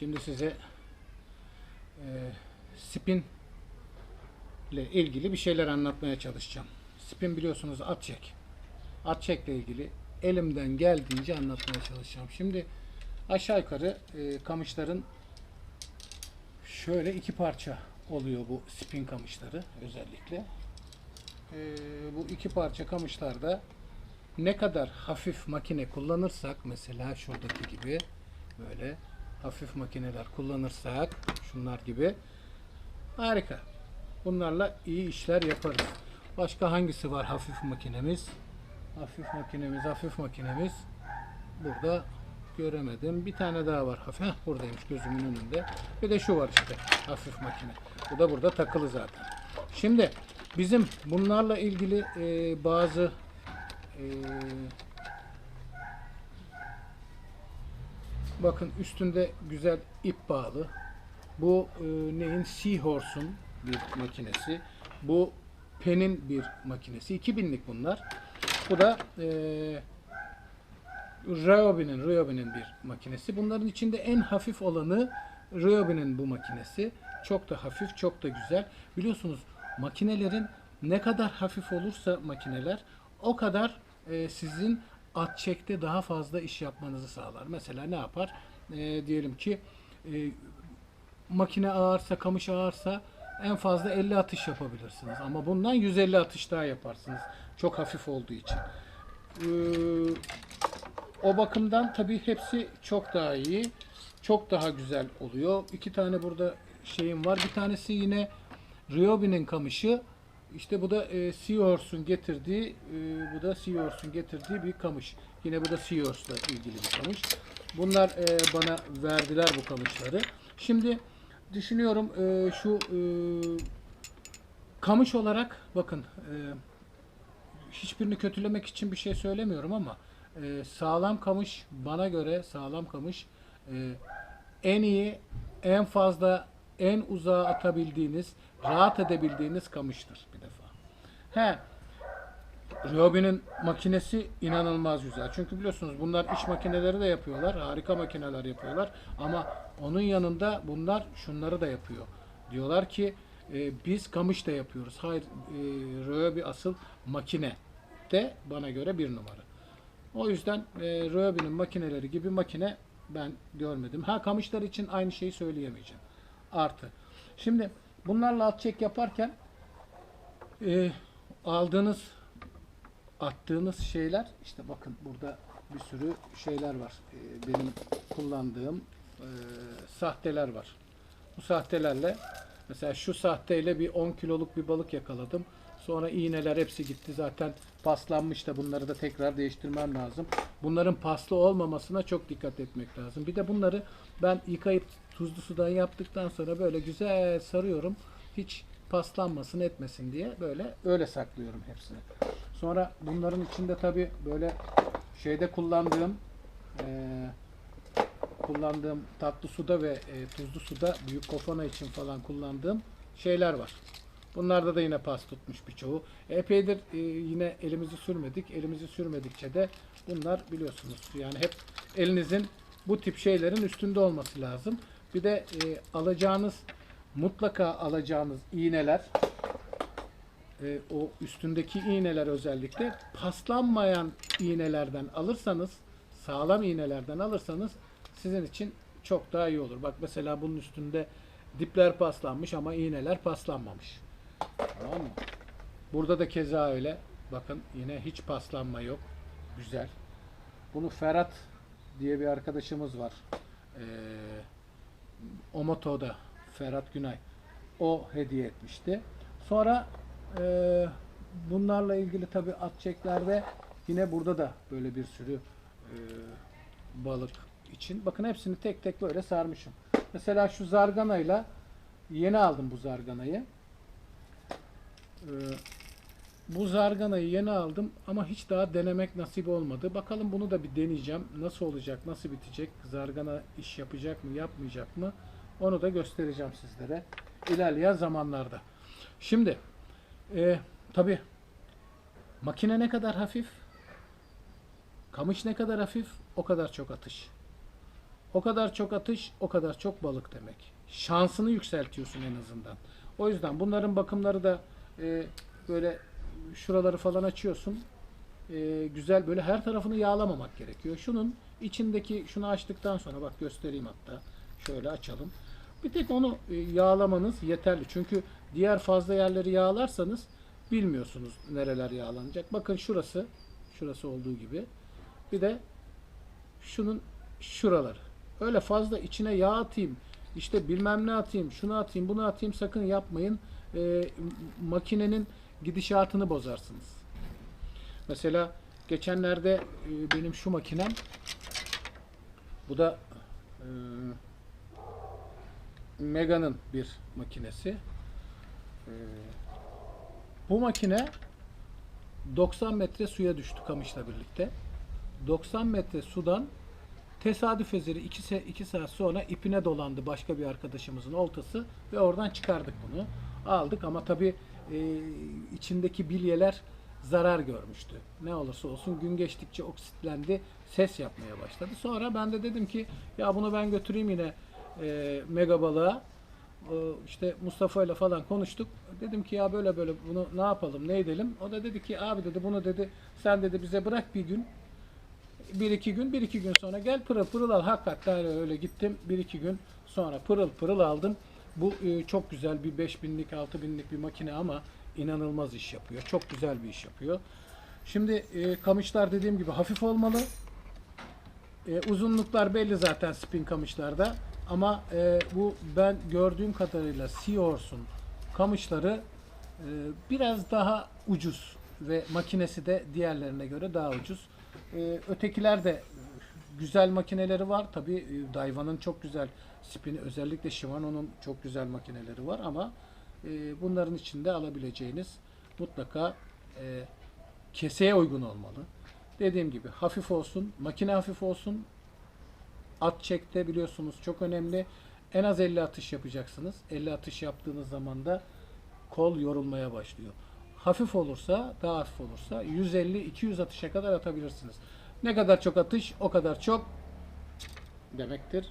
Şimdi size e, spin ile ilgili bir şeyler anlatmaya çalışacağım. Spin biliyorsunuz at çek. At çekle ilgili elimden geldiğince anlatmaya çalışacağım. Şimdi aşağı yukarı e, kamışların şöyle iki parça oluyor bu spin kamışları özellikle. E, bu iki parça kamışlarda ne kadar hafif makine kullanırsak mesela şuradaki gibi böyle hafif makineler kullanırsak şunlar gibi harika. Bunlarla iyi işler yaparız. Başka hangisi var hafif makinemiz? Hafif makinemiz, hafif makinemiz. Burada göremedim. Bir tane daha var hafif. Heh, buradaymış gözümün önünde. Bir de şu var işte hafif makine. Bu da burada takılı zaten. Şimdi bizim bunlarla ilgili e, bazı e, Bakın üstünde güzel ip bağlı. Bu e, neyin? Seahorse'un bir makinesi. Bu Pen'in bir makinesi. 2000'lik bunlar. Bu da e, Ryobi'nin, Ryobi'nin bir makinesi. Bunların içinde en hafif olanı Ryobi'nin bu makinesi. Çok da hafif, çok da güzel. Biliyorsunuz makinelerin ne kadar hafif olursa makineler o kadar e, sizin at çekte daha fazla iş yapmanızı sağlar. Mesela ne yapar? E, diyelim ki e, makine ağırsa, kamış ağırsa en fazla 50 atış yapabilirsiniz. Ama bundan 150 atış daha yaparsınız. Çok hafif olduğu için. Ee, o bakımdan tabii hepsi çok daha iyi. Çok daha güzel oluyor. İki tane burada şeyim var. Bir tanesi yine Ryobi'nin kamışı. İşte bu da e, Seahorse'un getirdiği, e, bu da Seahorse'un getirdiği bir kamış. Yine bu da Seahorse'la ilgili bir kamış. Bunlar e, bana verdiler bu kamışları. Şimdi düşünüyorum e, şu e, kamış olarak bakın e, hiçbirini kötülemek için bir şey söylemiyorum ama e, sağlam kamış bana göre sağlam kamış e, en iyi, en fazla, en uzağa atabildiğiniz, rahat edebildiğiniz kamıştır. He, Ryobi'nin makinesi inanılmaz güzel. Çünkü biliyorsunuz bunlar iş makineleri de yapıyorlar. Harika makineler yapıyorlar. Ama onun yanında bunlar şunları da yapıyor. Diyorlar ki e, biz kamış da yapıyoruz. Hayır, e, Ryobi asıl makine de bana göre bir numara. O yüzden e, Ryobi'nin makineleri gibi makine ben görmedim. Ha kamışlar için aynı şeyi söyleyemeyeceğim. Artı. Şimdi bunlarla at çek yaparken e, aldığınız attığınız şeyler işte bakın burada bir sürü şeyler var. E, benim kullandığım e, sahteler var. Bu sahtelerle mesela şu sahteyle bir 10 kiloluk bir balık yakaladım. Sonra iğneler hepsi gitti zaten paslanmış da bunları da tekrar değiştirmem lazım. Bunların paslı olmamasına çok dikkat etmek lazım. Bir de bunları ben yıkayıp tuzlu sudan yaptıktan sonra böyle güzel sarıyorum. Hiç paslanmasın etmesin diye böyle öyle saklıyorum hepsini. Sonra bunların içinde tabi böyle şeyde kullandığım eee kullandığım tatlı suda ve e, tuzlu suda büyük kofana için falan kullandığım şeyler var. Bunlarda da yine pas tutmuş birçoğu. Epeydir e, yine elimizi sürmedik. Elimizi sürmedikçe de bunlar biliyorsunuz yani hep elinizin bu tip şeylerin üstünde olması lazım. Bir de e, alacağınız mutlaka alacağınız iğneler e, o üstündeki iğneler özellikle paslanmayan iğnelerden alırsanız sağlam iğnelerden alırsanız sizin için çok daha iyi olur. Bak mesela bunun üstünde dipler paslanmış ama iğneler paslanmamış. Tamam mı? Burada da keza öyle. Bakın yine hiç paslanma yok. Güzel. Bunu Ferhat diye bir arkadaşımız var. Ee, Omoto'da Ferhat Günay. O hediye etmişti. Sonra e, bunlarla ilgili tabi at çeklerde yine burada da böyle bir sürü e, balık için. Bakın hepsini tek tek böyle sarmışım. Mesela şu zarganayla yeni aldım bu zarganayı. Ee, bu zarganayı yeni aldım ama hiç daha denemek nasip olmadı. Bakalım bunu da bir deneyeceğim. Nasıl olacak, nasıl bitecek? Zargana iş yapacak mı, yapmayacak mı? Onu da göstereceğim sizlere ilerleyen zamanlarda. Şimdi e, tabi makine ne kadar hafif, kamış ne kadar hafif, o kadar çok atış. O kadar çok atış, o kadar çok balık demek. Şansını yükseltiyorsun en azından. O yüzden bunların bakımları da e, böyle şuraları falan açıyorsun. E, güzel böyle her tarafını yağlamamak gerekiyor. Şunun içindeki şunu açtıktan sonra bak göstereyim hatta. Şöyle açalım. Bir tek onu e, yağlamanız yeterli. Çünkü diğer fazla yerleri yağlarsanız bilmiyorsunuz nereler yağlanacak. Bakın şurası, şurası olduğu gibi. Bir de şunun şuraları. Öyle fazla içine yağ atayım, işte bilmem ne atayım, şunu atayım, bunu atayım sakın yapmayın. E, makinenin gidişatını bozarsınız. Mesela geçenlerde e, benim şu makinem bu da e, Mega'nın bir makinesi. E, bu makine 90 metre suya düştü kamışla birlikte. 90 metre sudan tesadüf eseri 2 2 saat sonra ipine dolandı başka bir arkadaşımızın oltası ve oradan çıkardık bunu. Aldık ama tabii e, içindeki bilyeler zarar görmüştü. Ne olursa olsun gün geçtikçe oksitlendi, ses yapmaya başladı. Sonra ben de dedim ki ya bunu ben götüreyim yine e, mega balığa. O, işte Mustafa ile falan konuştuk. Dedim ki ya böyle böyle bunu ne yapalım, ne edelim? O da dedi ki abi dedi bunu dedi sen dedi bize bırak bir gün. Bir iki gün, bir iki gün sonra gel pırıl pırıl al. Hakikaten öyle gittim. Bir iki gün sonra pırıl pırıl aldım. Bu e, çok güzel bir 5000'lik, 6000'lik bir makine ama inanılmaz iş yapıyor. Çok güzel bir iş yapıyor. Şimdi e, kamışlar dediğim gibi hafif olmalı. E, uzunluklar belli zaten spin kamışlarda. Ama e, bu ben gördüğüm kadarıyla Seahorse'un kamışları e, biraz daha ucuz ve makinesi de diğerlerine göre daha ucuz. E, ötekiler de güzel makineleri var. Tabi e, Daiwa'nın çok güzel spini özellikle Shimano'nun çok güzel makineleri var ama e, bunların içinde alabileceğiniz mutlaka e, keseye uygun olmalı. Dediğim gibi hafif olsun, makine hafif olsun, at çekte biliyorsunuz çok önemli. En az 50 atış yapacaksınız. 50 atış yaptığınız zaman da kol yorulmaya başlıyor. Hafif olursa, daha hafif olursa 150-200 atışa kadar atabilirsiniz. Ne kadar çok atış o kadar çok demektir.